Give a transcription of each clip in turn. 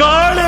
காள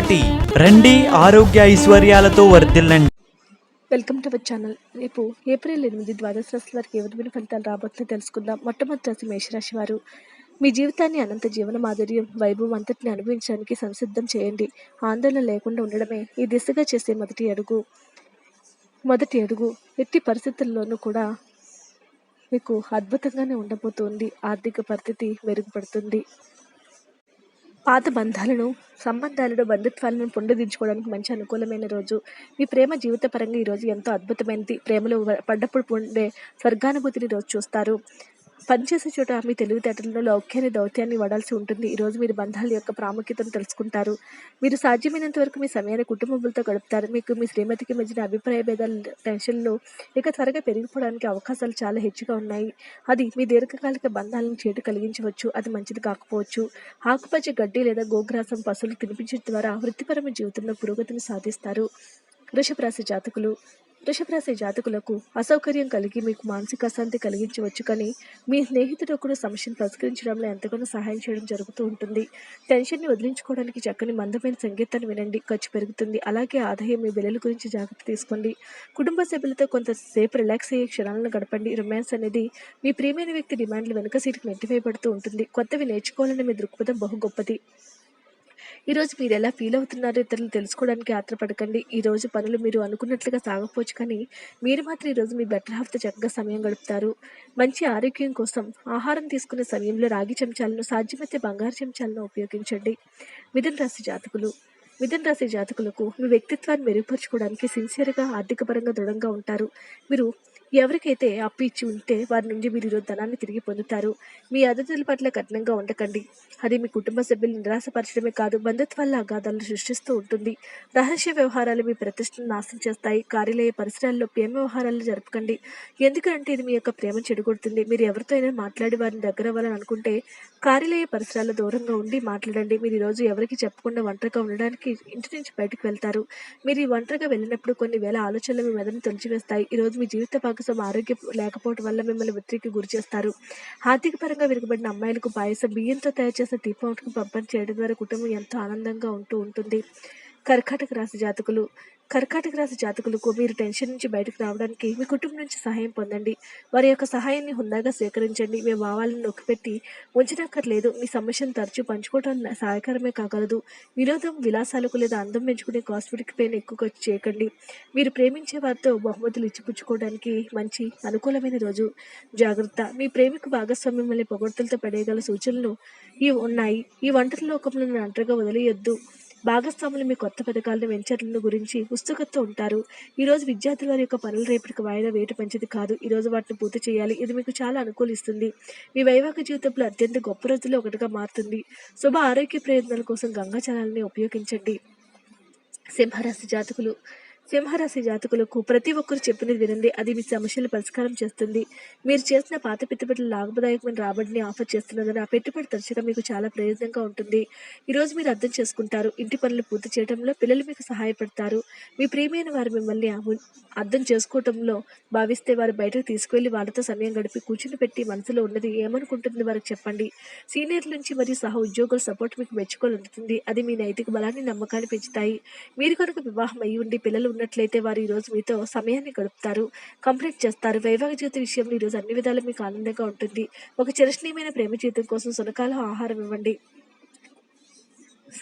రండి ఆరోగ్య ఐశ్వర్యాలతో వర్ధిల్లండి. Welcome to our channel. రేపు ఏప్రిల్ ఎనిమిది ద్వాదశ రాశుల వారికి ఏ విధమైన ఫలితాలు రాబోతుందో తెలుసుకుందాం. మొట్టమొదటి రాశి మేషరాశి వారు మీ జీవితాన్ని అనంత జీవన మాధుర్యం వైభవం అంతటిని అనుభవించడానికి సంసిద్ధం చేయండి. ఆందోళన లేకుండా ఉండడమే ఈ దిశగా చేసే మొదటి అడుగు. మొదటి అడుగు. ఎట్టి పరిస్థితుల్లోనూ కూడా మీకు అద్భుతంగానే ఉండబోతోంది. ఆర్థిక పరిస్థితి మెరుగుపడుతుంది. పాత బంధాలను సంబంధాలను బంధుత్వాలను పునరుద్ధరించుకోవడానికి మంచి అనుకూలమైన రోజు. మీ ప్రేమ జీవిత పరంగా ఈరోజు ఎంతో అద్భుతమైనది. ప్రేమలో పడ్డప్పుడు ఉండే స్వర్గానుభూతిని రోజు చూస్తారు. పనిచేసే చోట మీ తెలివితేటలలో లౌక్యాన్ని దౌత్యాన్ని వడాల్సి ఉంటుంది. ఈరోజు మీరు బంధాల యొక్క ప్రాముఖ్యతను తెలుసుకుంటారు. మీరు సాధ్యమైనంత వరకు మీ సమయాన్ని కుటుంబంతో గడుపుతారు. మీకు మీ శ్రీమతికి మధ్యన అభిప్రాయ భేదాలు టెన్షన్లు ఇక త్వరగా పెరిగిపోవడానికి అవకాశాలు చాలా హెచ్చుగా ఉన్నాయి. అది మీ దీర్ఘకాలిక బంధాలను చేటు కలిగించవచ్చు. అది మంచిది కాకపోవచ్చు. ఆకుపచ్చ గడ్డి లేదా గోగ్రాసం పశువులు తినిపించడం ద్వారా వృత్తిపరమైన జీవితంలో పురోగతిని సాధిస్తారు. వృషభ రాశి జాతకులు వృషభరాశి జాతకులకు అసౌకర్యం కలిగి మీకు మానసిక అశాంతి కలిగించవచ్చు కానీ మీ స్నేహితుడు ఒకడు సమస్యను పరిష్కరించడంలో ఎంతగానో సహాయం చేయడం జరుగుతూ ఉంటుంది. టెన్షన్ని వదిలించుకోవడానికి చక్కని మందమైన సంగీతాన్ని వినండి. ఖర్చు పెరుగుతుంది. అలాగే ఆదాయం మీ బిల్లుల గురించి జాగ్రత్త తీసుకోండి. కుటుంబ సభ్యులతో కొంతసేపు రిలాక్స్ అయ్యే క్షణాలను గడపండి. రొమాన్స్ అనేది మీ ప్రియమైన వ్యక్తి డిమాండ్లు వెనుక సీటుకు నెట్టివేయబడుతూ ఉంటుంది. కొత్తవి నేర్చుకోవాలనే మీ దృక్పథం బహు గొప్పది. ఈరోజు మీరు ఎలా ఫీల్ అవుతున్నారో ఇతరులు తెలుసుకోవడానికి ఆత్రపడకండి. ఈ రోజు పనులు మీరు అనుకున్నట్లుగా సాగపోవచ్చు కానీ మీరు మాత్రం ఈరోజు మీ బెటర్ హాఫ్తో చక్కగా సమయం గడుపుతారు. మంచి ఆరోగ్యం కోసం ఆహారం తీసుకునే సమయంలో రాగి చెంచాలను సాధ్యమైతే బంగారు చెంచాలను ఉపయోగించండి. మిథున రాశి జాతకులు. మిథున రాశి జాతకులకు మీ వ్యక్తిత్వాన్ని మెరుగుపరచుకోవడానికి సిన్సియర్గా ఆర్థిక పరంగా దృఢంగా ఉంటారు. మీరు ఎవరికైతే అప్పు ఇచ్చి ఉంటే వారి నుండి మీరు ఈరోజు ధనాన్ని తిరిగి పొందుతారు. మీ అతిథుల పట్ల కఠినంగా ఉండకండి. అది మీ కుటుంబ సభ్యులు నిరాశపరచడమే కాదు బంధుత్వాల అగాధాలను సృష్టిస్తూ ఉంటుంది. రహస్య వ్యవహారాలు మీ ప్రతిష్టను నాశనం చేస్తాయి. కార్యాలయ పరిసరాల్లో ప్రేమ వ్యవహారాలు జరపకండి. ఎందుకంటే ఇది మీ యొక్క ప్రేమ చెడగొడుతుంది. మీరు ఎవరితో అయినా మాట్లాడి వారిని దగ్గర అవ్వాలని అనుకుంటే కార్యాలయ పరిసరాల దూరంగా ఉండి మాట్లాడండి. మీరు ఈరోజు ఎవరికి చెప్పకుండా ఒంటరిగా ఉండడానికి ఇంటి నుంచి బయటకు వెళ్తారు. మీరు ఈ ఒంటరిగా వెళ్ళినప్పుడు కొన్ని వేల ఆలోచనలు మీ మెదడును తొలిచివేస్తాయి ఈరోజు మీ జీవిత భాగం భాగస్వామి ఆరోగ్యం లేకపోవడం వల్ల మిమ్మల్ని ఒత్తిడికి గురి చేస్తారు. ఆర్థిక పరంగా వెనుకబడిన అమ్మాయిలకు పాయసం బియ్యంతో తయారు చేసిన టీపాట్కు పంపిణీ చేయడం ద్వారా కుటుంబం ఎంతో ఆనందంగా ఉంటూ ఉంటుంది. కర్కాటక రాశి జాతకులు కర్కాటక రాశి జాతకులకు మీరు టెన్షన్ నుంచి బయటకు రావడానికి మీ కుటుంబం నుంచి సహాయం పొందండి. వారి యొక్క సహాయాన్ని హుందాగా స్వీకరించండి. మీ భావాలను నొక్కిపెట్టి ఉంచనక్కర్లేదు. మీ సమస్యను తరచూ పంచుకోవడం సహాయకరమే కాగలదు. వినోదం విలాసాలకు లేదా అందం పెంచుకునే కాస్మెటిక్ పైన ఎక్కువ ఖర్చు చేయకండి. మీరు ప్రేమించే వారితో బహుమతులు ఇచ్చిపుచ్చుకోవడానికి మంచి అనుకూలమైన రోజు. జాగ్రత్త. మీ ప్రేమికు భాగస్వామ్యం వల్ల పొగడ్తలతో పడేయగల సూచనలు ఇవి ఉన్నాయి. ఈ వంటల లోకంలో ఒంటరిగా వదిలేయొద్దు. భాగస్వాములు మీ కొత్త పథకాలను వెంచర్లను గురించి ఉత్సుకతతో ఉంటారు. ఈరోజు విద్యార్థుల వారి యొక్క పనులు రేపటికి వాయిదా వేటు మంచిది కాదు. ఈరోజు వాటిని పూర్తి చేయాలి. ఇది మీకు చాలా అనుకూలిస్తుంది. మీ వైవాహిక జీవితంలో అత్యంత గొప్ప రోజుల్లో ఒకటిగా మారుతుంది. శుభ ఆరోగ్య ప్రయోజనాల కోసం గంగాజలాన్ని ఉపయోగించండి. సింహరాశి జాతకులు సింహరాశి జాతకులకు ప్రతి ఒక్కరు చెప్పినది వినండి. అది మీ సమస్యలు పరిష్కారం చేస్తుంది. మీరు చేసిన పాత పెట్టుబడులు లాభదాయకమైన రాబడిని ఆఫర్ చేస్తున్నదని ఆ పెట్టుబడి తరచుగా మీకు చాలా ప్రయోజనంగా ఉంటుంది. ఈరోజు మీరు అర్థం చేసుకుంటారు. ఇంటి పనులు పూర్తి చేయడంలో పిల్లలు మీకు సహాయపడతారు. మీ ప్రియమైన వారు మిమ్మల్ని అర్థం చేసుకోవటంలో భావిస్తే వారు బయటకు తీసుకువెళ్ళి వాళ్ళతో సమయం గడిపి కూర్చుని పెట్టి మనసులో ఉన్నది ఏమనుకుంటుంది వారికి చెప్పండి. సీనియర్ల నుంచి మరియు సహ ఉద్యోగుల సపోర్ట్ మీకు మెచ్చుకోలు ఉంటుంది అది మీ నైతిక బలాన్ని నమ్మకాన్ని పెంచుతాయి. మీరు కనుక వివాహం అయి ఉండి పిల్లలు ఉన్నట్లయితే వారు ఈ రోజు మీతో సమయాన్ని గడుపుతారు కంప్లీట్ చేస్తారు. వైవాహిక జీవిత విషయంలో ఈ రోజు అన్ని విధాలు మీకు ఆనందంగా ఉంటుంది. ఒక చిరస్నీయమైన ప్రేమ జీవితం కోసం సునకాల ఆహారం ఇవ్వండి.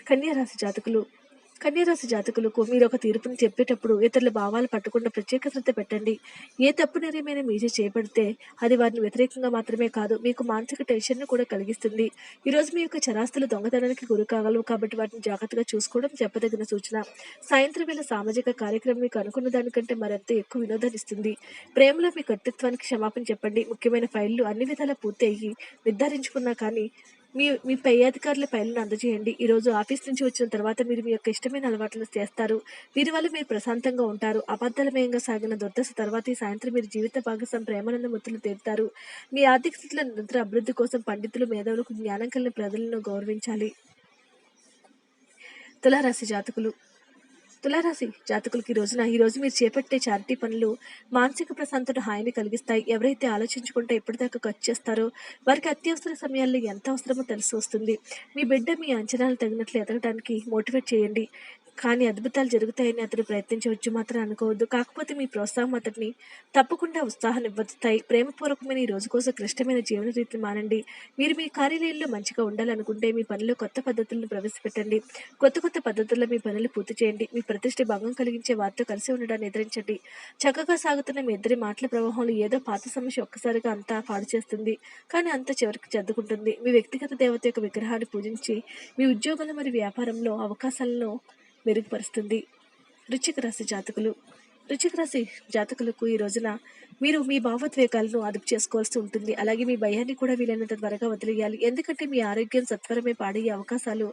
కన్యా రాశి జాతకులు కన్యరాశి జాతకులకు మీరు ఒక తీర్పుని చెప్పేటప్పుడు ఇతరుల భావాలు పట్టకుండా ప్రత్యేక శ్రద్ధ పెట్టండి. ఏ తప్పు నిర్ణయమైనా మీరే చేపడితే అది వారిని వ్యతిరేకంగా మాత్రమే కాదు మీకు మానసిక టెన్షన్ను కూడా కలిగిస్తుంది. ఈరోజు మీ యొక్క చరాస్తులు దొంగతనానికి గురి కాగలవు కాబట్టి వాటిని జాగ్రత్తగా చూసుకోవడం చెప్పదగిన సూచన. సాయంత్రం వేళ సామాజిక కార్యక్రమం మీకు అనుకున్న దానికంటే మరింత ఎక్కువ వినోదాన్ని ఇస్తుంది. ప్రేమలో మీ కర్తృత్వానికి క్షమాపణ చెప్పండి. ముఖ్యమైన ఫైళ్ళు అన్ని విధాలా పూర్తి అయ్యి నిర్ధారించుకున్నా కానీ మీ మీ పై అధికారుల పైలను అందజేయండి. ఈరోజు ఆఫీస్ నుంచి వచ్చిన తర్వాత మీరు మీ యొక్క ఇష్టమైన అలవాట్లు చేస్తారు. వీరి వల్ల మీరు ప్రశాంతంగా ఉంటారు. అబద్ధలమయంగా సాగిన దుర్దశ తర్వాత ఈ సాయంత్రం మీరు జీవిత భాగస్వామి ప్రేమానంద ముత్తులు తీరుతారు మీ ఆర్థిక స్థితిలో నిరంతర అభివృద్ధి కోసం పండితులు మేధావులకు జ్ఞానం కలిగిన ప్రజలను గౌరవించాలి. తులారాశి జాతకులు తులారాశి జాతకులకి ఈ రోజున ఈ రోజు మీరు చేపట్టే చారిటీ పనులు మానసిక ప్రశాంతత హాయిని కలిగిస్తాయి. ఎవరైతే ఆలోచించుకుంటే ఎప్పటిదాకా ఖర్చు చేస్తారో వారికి అత్యవసర సమయాల్లో ఎంత అవసరమో తెలిసి వస్తుంది. మీ బిడ్డ మీ అంచనాలు తగినట్లు ఎదగడానికి మోటివేట్ చేయండి. కానీ అద్భుతాలు జరుగుతాయని అతను ప్రయత్నించవచ్చు మాత్రం అనుకోవద్దు. కాకపోతే మీ ప్రోత్సాహం అతడిని తప్పకుండా ఉత్సాహం ఇవ్వతాయి ప్రేమపూర్వకమైన ఈ రోజు కోసం క్లిష్టమైన జీవన రీతిని మానండి. మీరు మీ కార్యాలయంలో మంచిగా ఉండాలనుకుంటే మీ పనిలో కొత్త పద్ధతులను ప్రవేశపెట్టండి. కొత్త కొత్త పద్ధతుల్లో మీ పనులు పూర్తి చేయండి. మీ ప్రతిష్ట భంగం కలిగించే వారితో కలిసి ఉండడాన్ని ఎదిరించండి. చక్కగా సాగుతున్న మీ ఇద్దరి మాటల ప్రవాహంలో ఏదో పాత సమస్య ఒక్కసారిగా అంతా పాడు చేస్తుంది. కానీ అంత చివరికి చదువుకుంటుంది. మీ వ్యక్తిగత దేవత యొక్క విగ్రహాన్ని పూజించి మీ ఉద్యోగంలో మరియు వ్యాపారంలో అవకాశాలను మెరుగుపరుస్తుంది. వృచ్చిక రాశి జాతకులు. వృచ్చిక రాశి జాతకులకు ఈ రోజున మీరు మీ భావోద్వేగాలను అదుపు చేసుకోవాల్సి ఉంటుంది. అలాగే మీ భయాన్ని కూడా వీలైనంత త్వరగా వదిలేయాలి. ఎందుకంటే మీ ఆరోగ్యం సత్వరమే పాడయ్యే అవకాశాలు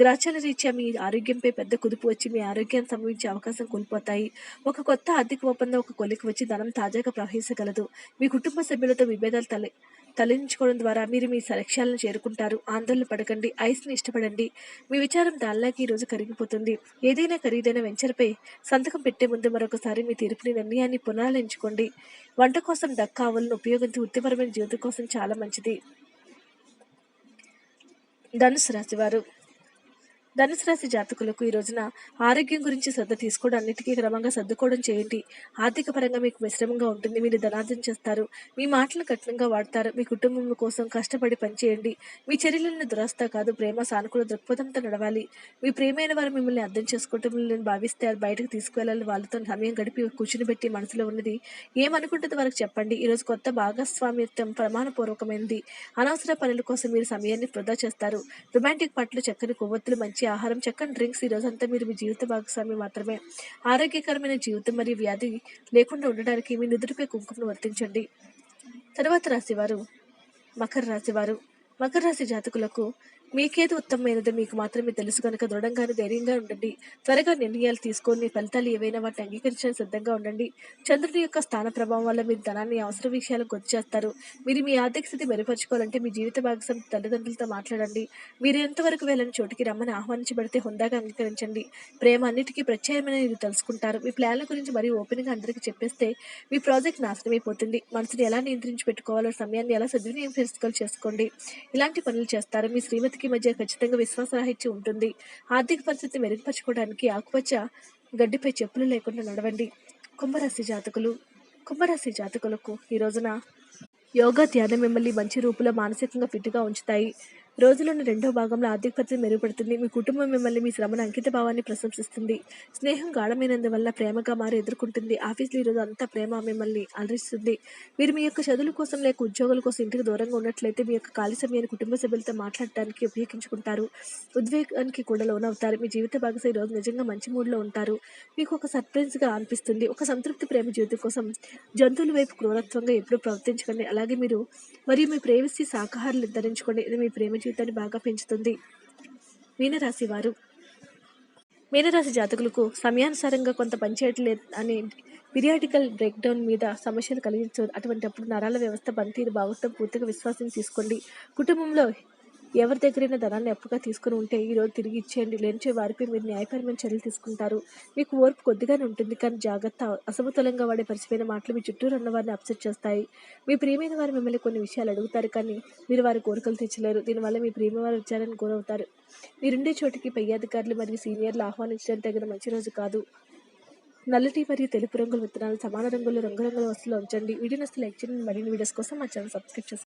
గ్రాచాల రీత్యా మీ ఆరోగ్యంపై పెద్ద కుదుపు వచ్చి మీ ఆరోగ్యాన్ని సంభవించే అవకాశం కోల్పోతాయి. ఒక కొత్త ఆర్థిక ఒప్పందం ఒక కొలికి వచ్చి ధనం తాజాగా ప్రవహించగలదు. మీ కుటుంబ సభ్యులతో విభేదాలు తలె తలెంచుకోవడం ద్వారా మీరు మీ లక్ష్యాలను చేరుకుంటారు. ఆందోళన పడకండి. ఐస్ని ఇష్టపడండి. మీ విచారం దాల్లాకి ఈరోజు కరిగిపోతుంది. ఏదైనా ఖరీదైన వెంచర్పై సంతకం పెట్టే ముందు మరొకసారి మీ తీర్పుని నిర్ణయాన్ని పునరాలించుకోండి వంట కోసం దక్కావులను ఉపయోగించి వృత్తిపరమైన జీవితం కోసం చాలా మంచిది. ధనుసు రాశివారు. ధనుసు రాశి జాతకులకు ఈ రోజున ఆరోగ్యం గురించి శ్రద్ధ తీసుకోవడం అన్నిటికీ క్రమంగా సర్దుకోవడం చేయండి. ఆర్థిక పరంగా మీకు మిశ్రమంగా ఉంటుంది. మీరు ధనార్జన చేస్తారు. మీ మాటలను కఠినంగా వాడతారు. మీ కుటుంబం కోసం కష్టపడి పనిచేయండి. మీ చర్యలను దురస్త కాదు ప్రేమ సానుకూల దృక్పథంతో నడవాలి. మీ ప్రేమైన వారు మిమ్మల్ని అర్థం చేసుకోవటం నేను భావిస్తే అది బయటకు తీసుకువెళ్ళాలి వాళ్ళతో సమయం గడిపి కూర్చుని పెట్టి మనసులో ఉన్నది. ఏమనుకుంటుంది వారికి చెప్పండి. ఈరోజు కొత్త భాగస్వామ్యత్వం ప్రమాణపూర్వకమైనది అనవసర పనుల కోసం మీరు సమయాన్ని వృధా చేస్తారు. రొమాంటిక్ పట్లు చక్కని కొవ్వొత్తులు మంచి ఆహారం చక్కని డ్రింక్స్ ఈ రోజంతా మీరు మీ జీవిత భాగస్వామి మాత్రమే. ఆరోగ్యకరమైన జీవితం మరియు వ్యాధి లేకుండా ఉండడానికి మీ నిధులపై కుంకుమను వర్తించండి. తర్వాత రాశివారు మకర రాశివారు. మకర రాశి జాతకులకు మీకేది ఉత్తమమైనదో మీకు మాత్రమే తెలుసు కనుక దృఢంగానే ధైర్యంగా ఉండండి. త్వరగా నిర్ణయాలు తీసుకొని ఫలితాలు ఏవైనా వాటిని అంగీకరించడానికి సిద్ధంగా ఉండండి. చంద్రుడి యొక్క స్థాన ప్రభావం వల్ల మీరు ధనాన్ని అవసర విషయాలకు గుర్తు చేస్తారు మీరు మీ ఆర్థిక స్థితి మెరుగుపరచుకోవాలంటే మీ జీవిత భాగస్వామి తల్లిదండ్రులతో మాట్లాడండి. మీరు ఎంతవరకు వెళ్ళని చోటికి రమ్మని ఆహ్వానించబడితే హుందాగా అంగీకరించండి. ప్రేమ అన్నిటికీ ప్రత్యామ్నాయం మీరు తెలుసుకుంటారు. మీ ప్లాన్ల గురించి మరీ ఓపెన్గా అందరికీ చెప్పేస్తే మీ ప్రాజెక్ట్ నాశనమైపోతుంది మనసుని ఎలా నియంత్రించి పెట్టుకోవాలో సమయాన్ని ఎలా సద్వినియోగం చేసుకోండి. ఇలాంటి పనులు చేస్తారు. మీ శ్రీమతి శ్రీమతికి మధ్య ఖచ్చితంగా విశ్వాసరాహిత్యం ఉంటుంది. ఆర్థిక పరిస్థితి మెరుగుపరచుకోవడానికి ఆకుపచ్చ గడ్డిపై చెప్పులు లేకుండా నడవండి. కుంభరాశి జాతకులు కుంభరాశి జాతకులకు ఈ రోజున యోగా ధ్యానం మిమ్మల్ని మంచి రూపులో మానసికంగా ఫిట్గా ఉంచుతాయి. రోజులోని రెండో భాగంలో ఆర్థిక పరిస్థితి మెరుగుపడుతుంది. మీ కుటుంబం మిమ్మల్ని మీ శ్రమను అంకిత భావాన్ని ప్రశంసిస్తుంది. స్నేహం గాఢమైనందువల్ల ప్రేమగా మారి ఎదుర్కొంటుంది. ఆఫీస్లో ఈరోజు అంతా ప్రేమ మిమ్మల్ని అలరిస్తుంది. మీరు మీ యొక్క చదువుల కోసం లేక ఉద్యోగాల కోసం ఇంటికి దూరంగా ఉన్నట్లయితే మీ యొక్క ఖాళీ సమయాన్ని కుటుంబ సభ్యులతో మాట్లాడటానికి ఉపయోగించుకుంటారు. ఉద్వేగానికి కూడా లోనవుతారు. మీ జీవిత భాగస్వామి ఈరోజు నిజంగా మంచి మూడ్లో ఉంటారు. మీకు ఒక సర్ప్రైజ్గా అనిపిస్తుంది. ఒక సంతృప్తి ప్రేమ జీవితం కోసం జంతువుల వైపు క్రూరత్వంగా ఎప్పుడూ ప్రవర్తించకండి. అలాగే మీరు మరియు మీ ప్రేమిస్తే శాకాహారాలు ధరించుకోండి ఇది మీ ప్రేమ ఆరోగ్యాన్ని బాగా పెంచుతుంది. మీనరాశి వారు. మీనరాశి జాతకులకు సమయానుసారంగా కొంత పనిచేయట్లేదు అనే పీరియాడికల్ బ్రేక్ డౌన్ మీద సమస్యలు కలిగించు అటువంటిప్పుడు నరాల వ్యవస్థ పనితీరు బాగుతం పూర్తిగా విశ్వాసం తీసుకోండి. కుటుంబంలో ఎవరి దగ్గరైనా ధనాన్ని అప్పుగా తీసుకుని ఉంటే ఈరోజు తిరిగి ఇచ్చేయండి. లేనిచే వారిపై మీరు న్యాయపరమైన చర్యలు తీసుకుంటారు. మీకు ఓర్పు కొద్దిగానే ఉంటుంది. కానీ జాగ్రత్త అసమతులంగా వాడే పరిచిపోయిన మాటలు మీ చుట్టూరు ఉన్న వారిని అప్సెట్ చేస్తాయి. మీ ప్రియమైన వారు మిమ్మల్ని కొన్ని విషయాలు అడుగుతారు. కానీ మీరు వారి కోరికలు తెచ్చలేరు దీనివల్ల మీ ప్రియమైన వారు విచారాన్ని గురవుతారు. మీరుండే చోటికి పై అధికారులు మరియు సీనియర్లు ఆహ్వానించడానికి తగిన మంచి రోజు కాదు. నల్లటి మరియు తెలుపు రంగుల విత్తనాలు సమాన రంగులు రంగురంగుల వస్తువులు ఉంచండి. వీడియో నస్తులు లైక్ చేయండి. మరిన్ని వీడియోస్ కోసం మా ఛానల్ సబ్స్క్రైబ్ చేసుకోండి.